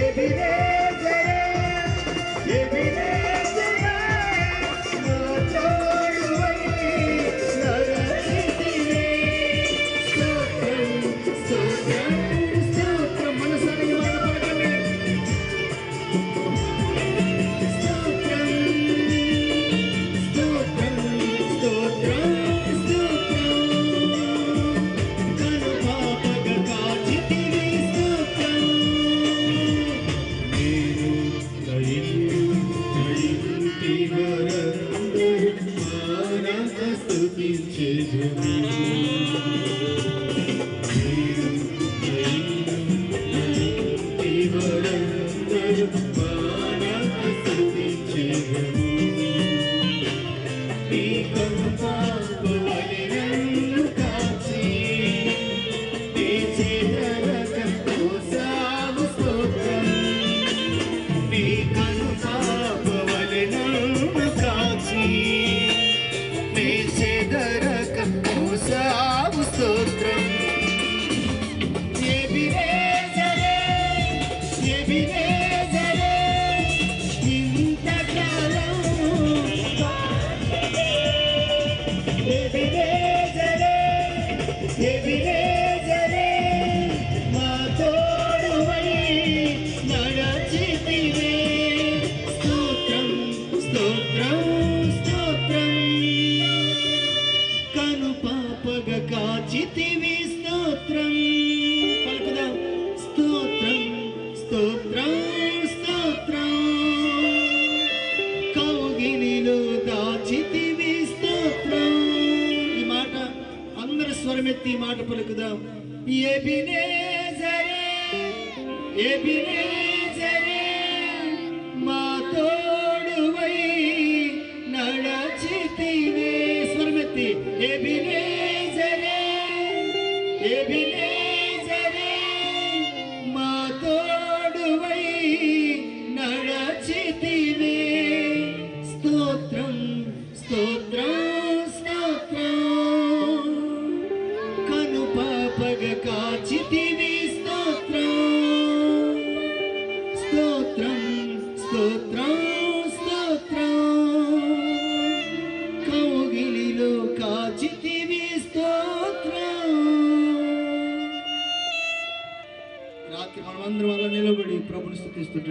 baby. bir gecedir జితివి స్తోత్రం. పలుకుదాం? స్తోత్రం స్తోత్రం స్తోత్రం. కౌగిలిలో దాచితివి స్తోత్రం. ఈ మాట అందరి స్వరమెత్తి ఈ మాట పలుకుదాం. ఎబినేజరే ఎబినేజరే Ebenezer. వాక్యం మనమందరం అలా నిలబడి ప్రభుని స్థుతిస్తుంటాం